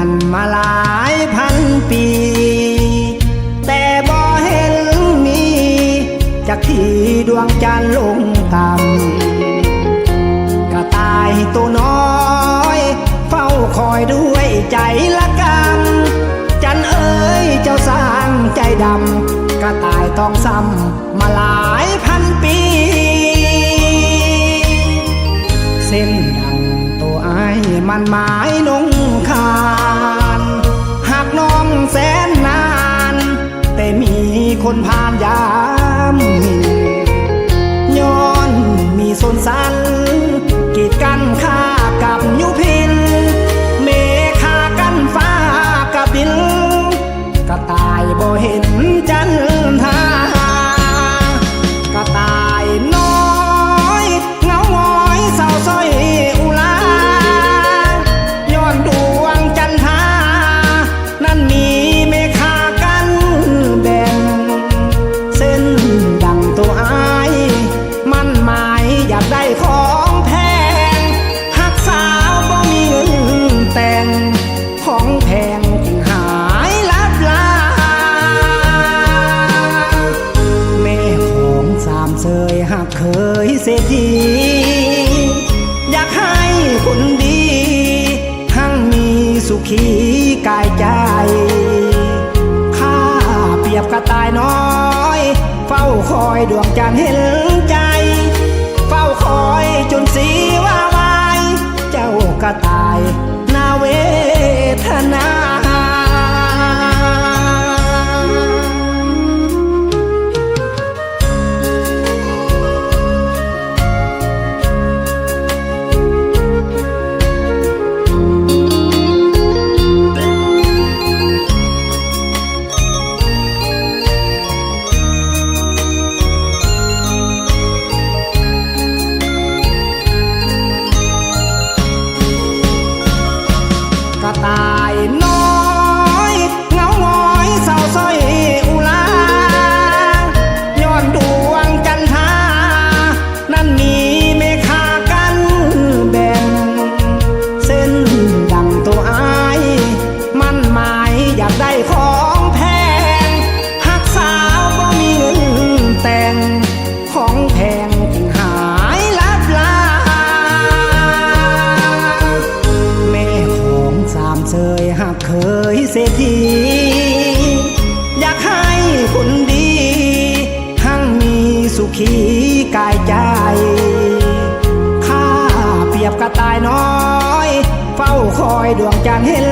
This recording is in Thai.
กันมาหลายพันปี แต่บ่เห็นมีจากที่ดวงจันทร์ลงต่ำกระตายตัวน้อย เฝ้าคอยด้วยใจละกำจันเอ๋ยเจ้าสร้างใจดำกระตายต้องซ้ำมาหลายพันปี เส้นดัง มันหมายนงคานหากน้องแสนนาน แต่มีคนผ่านยามมินย้อนมีสนสันกีดกันข้า ของแพงหักสาวบ่มีเงินแต่งของแพงจึงหายลับลาแม่ของสามเสยหักเคยเศรษฐีอยากให้คนดีทั้งมีสุขีกายใจข้าเปรียบกระต่ายน้อย เฝ้าคอยดวงจันทร์เห็น อยจนสิ เศรษฐีอยากให้คนดีทั้งมีสุขีกายใจ ข้าเปรียบกระต่ายน้อย เฝ้าคอยดวงจันทร์เห็น